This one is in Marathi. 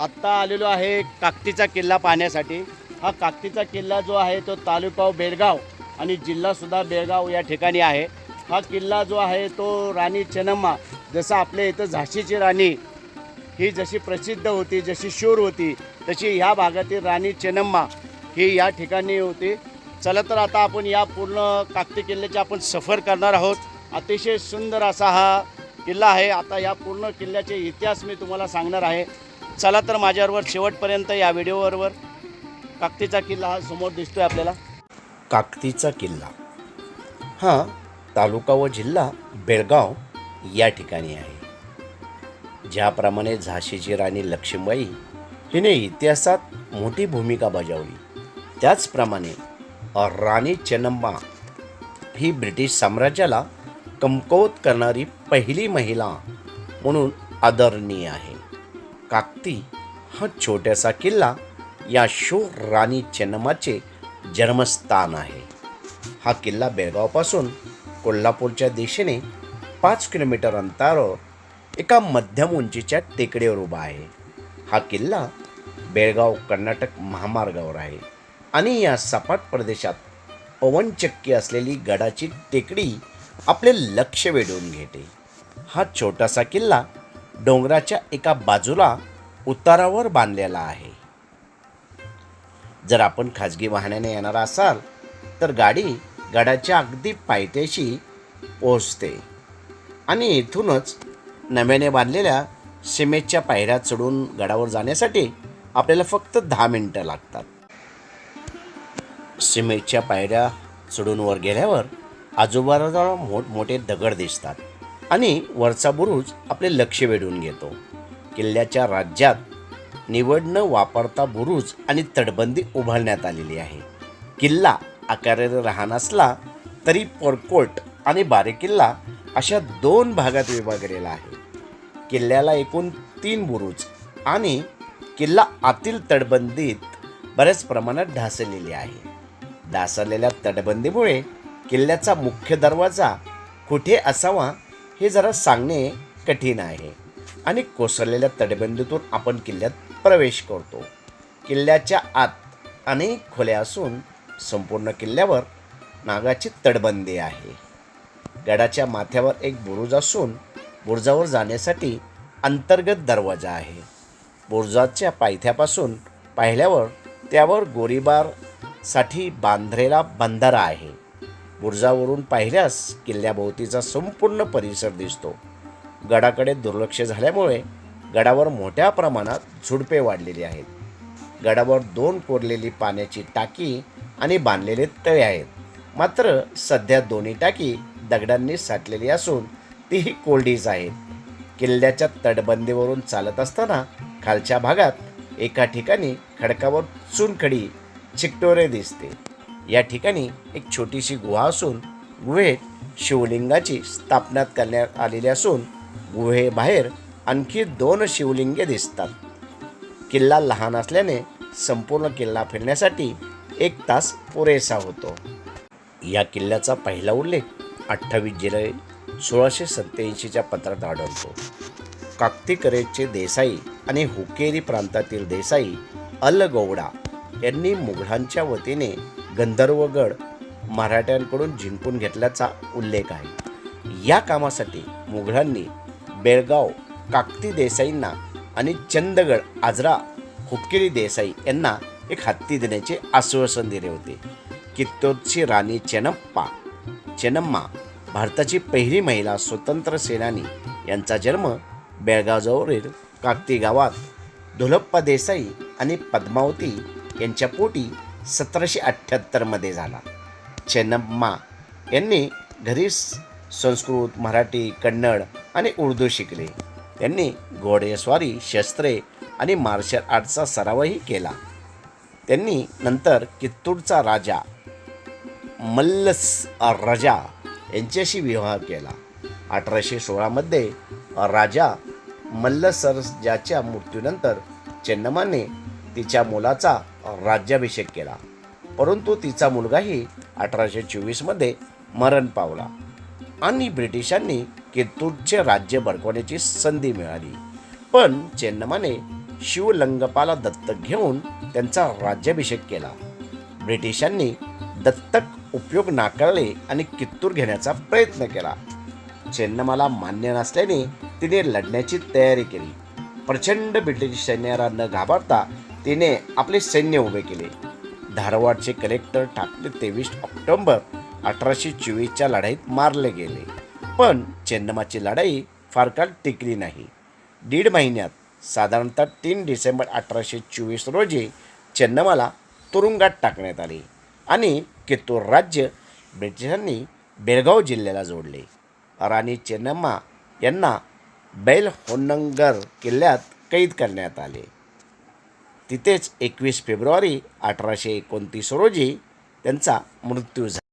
आत्ता आलेलो आहे काकतीचा किल्ला पाहण्यासाठी. हा काकतीचा किल्ला जो आहे तो तालुका बेळगाव आणि जिल्हासुद्धा बेळगाव या ठिकाणी आहे. हा किल्ला जो आहे तो राणी चेन्नम्मा जसं आपल्या इथं झाशीची राणी ही जशी प्रसिद्ध होती जशी शूर होती तशी ह्या भागातील राणी चेन्नम्मा ही या ठिकाणी होती. चला तर आता आपण या पूर्ण काकती किल्ल्याची आपण सफर करणार आहोत. अतिशय सुंदर असा हा किल्ला आहे. आता या पूर्ण किल्ल्याचे इतिहास मी तुम्हाला सांगणार आहे. चला तर माझ्याबरोबर शेवटपर्यंत या व्हिडिओबरोबर काकतीचा किल्ला हा समोर दिसतोय आपल्याला. काकतीचा किल्ला. हा. तालुका व जिल्हा बेळगाव या ठिकाणी आहे. ज्याप्रमाणे झाशीची राणी लक्ष्मीबाई हिने इतिहासात मोठी भूमिका बजावली. त्याचप्रमाणे राणी चेन्नम्मा ही ब्रिटिश साम्राज्याला कमकुवत करणारी पहिली महिला म्हणून आदरणीय आहे. काकती हा छोट्यासा किल्ला या शोर राणी चेन्नम्माचे जन्मस्थान आहे. हा किल्ला बेळगावपासून कोल्हापूरच्या दिशेने पाच किलोमीटर अंतरावर एका मध्यम उंचीच्या टेकडीवर उभा आहे. हा किल्ला बेळगाव कर्नाटक महामार्गावर आहे आणि या सपाट प्रदेशात पवनचक्की असलेली गडाची टेकडी आपले लक्ष वेधून घेते. हा छोटासा किल्ला डोंगराच्या एका बाजूला उतारावर बांधलेला आहे. जर आपण खाजगी वाहनाने येणार असाल तर गाडी गडाच्या अगदी पायथ्याशी पोहोचते आणि इथूनच नव्याने बांधलेल्या सिमेंटच्या पायऱ्या चढून गडावर जाण्यासाठी आपल्याला फक्त दहा मिनटं लागतात. सिमेंटच्या पायऱ्या चढून वर गेल्यावर आजूबाजूला मोठमोठे दगड दिसतात. आणि वरचा बुरुज आपले लक्ष वेधून घेतो. किल्ल्याच्या राज्यात निवड न वापरता बुरुज आणि तटबंदी उभारण्यात आलेली आहे. किल्ला आकाराने राहणार असला तरी पोरकोट आणि बारेकिल्ला अशा दोन भागात विभागलेला आहे. किल्ल्याला एकूण तीन बुरुज आणि किल्ला आतील तटबंदीत बऱ्याच प्रमाणात ढासळलेली आहे. ढासळलेल्या तटबंदीमुळे किल्ल्याचा मुख्य दरवाजा कुठे असावा हे जरा सांगणे कठीण आहे. आणि कोसळलेल्या तटबंदीतून आपण किल्ल्यात प्रवेश करतो. किल्ल्याच्या आत अनेक खोल्या असून संपूर्ण किल्ल्यावर नागाची तटबंदी आहे. गडाच्या माथ्यावर एक बुरुज असून बुरुजावर जाण्यासाठी अंतर्गत दरवाजा आहे. बुरुजाच्या पायथ्यापासून पाहिल्यावर त्यावर गोळीबारसाठी बांधलेला बंधारा आहे. बुरुजावरून पाहिल्यास किल्ल्याभोवतीचा संपूर्ण परिसर दिसतो. गडाकडे दुर्लक्ष झाल्यामुळे गडावर मोठ्या प्रमाणात झुडपे वाढलेली आहेत. गडावर दोन कोरलेली पाण्याची टाकी आणि बांधलेले तळे आहेत. मात्र सध्या दोन्ही टाकी दगडांनी साठलेली असून तीही कोल्डीज आहेत. किल्ल्याच्या तटबंदीवरून चालत असताना खालच्या भागात एका ठिकाणी खडकावर चुनखडी चिकटोरे दिसते. या ठिकाणी एक छोटीशी गुहा असून गुहेत शिवलिंगाची स्थापना करण्यात आलेली असून गुहेबाहेर आणखी दोन शिवलिंगे दिसतात. किल्ला लहान असल्याने संपूर्ण किल्ला फिरण्यासाठी एक तास पुरेसा होतो. या किल्ल्याचा पहिला उल्लेख अठ्ठावीस जुलै सोळाशे सत्त्याऐंशीच्या पत्रात आढळतो. काकतीकरेचे देसाई आणि हुकेरी प्रांतातील देसाई अल गौडा यांनी मुघलांच्या वतीने गंधर्वगड मराठ्यांकडून जिंकून घेतल्याचा उल्लेख आहे. या कामासाठी मुघलांनी बेळगाव काकती देसाईंना आणि चंदगड आजरा हुपकिरी देसाई यांना एक हत्ती देण्याचे आश्वासन दिले होते. कित्तोरची राणी चेनप्पा चेन्नम्मा भारताची पहिली महिला स्वतंत्र सेनानी. यांचा जन्म बेळगावजवळील काकती गावात धुलप्पा देसाई आणि पद्मावती यांच्या पोटी सतराशे अठ्ठ्याहत्तरमध्ये झाला. चेन्नम्मा यांनी घरी संस्कृत मराठी कन्नड आणि उर्दू शिकले. त्यांनी घोडेस्वारी शस्त्रे आणि मार्शल आर्टचा सरावही केला. त्यांनी नंतर कित्तूरचा राजा मल्लस रजा यांच्याशी विवाह केला. अठराशे सोळामध्ये राजा मल्लसरजाच्या मृत्यूनंतर चेन्नमाने तिच्या मुलाचा राज्याभिषेक केला. परंतु तिचा मुलगाही अठराशे चोवीसमध्ये मरण पावला. आणि ब्रिटिशांनी कित्तूरचे राज्य बळकवण्याची संधी मिळाली. पण चेन्नमाने शिवलंगपाला दत्तक घेऊन त्यांचा राज्याभिषेक केला. ब्रिटिशांनी दत्तक उपयोग नाकारले आणि कित्तूर घेण्याचा प्रयत्न केला. चेन्नमाला मान्य नसल्याने तिने लढण्याची तयारी केली. प्रचंड ब्रिटिश सैन्याला न घाबरता तिने आपले सैन्य उभे केले. धारवाडचे कलेक्टर ठाकरे तेवीस ऑक्टोंबर अठराशे चोवीसच्या लढाईत मारले गेले. पण चेन्नमाची लढाई फार काळ टिकली नाही. दीड महिन्यात साधारणतः तीन डिसेंबर अठराशे चोवीस रोजी चेन्नमाला तुरुंगात टाकण्यात आले आणि कित्तूर राज्य ब्रिटिशांनी बेळगाव जिल्ह्याला जोडले. राणी चेन्नम्मा यांना बैल होन्नंगर किल्ल्यात कैद करण्यात आले. तिथेच एकवीस फेब्रुवारी अठराशे एकोणतीस रोजी त्यांचा मृत्यू झाला.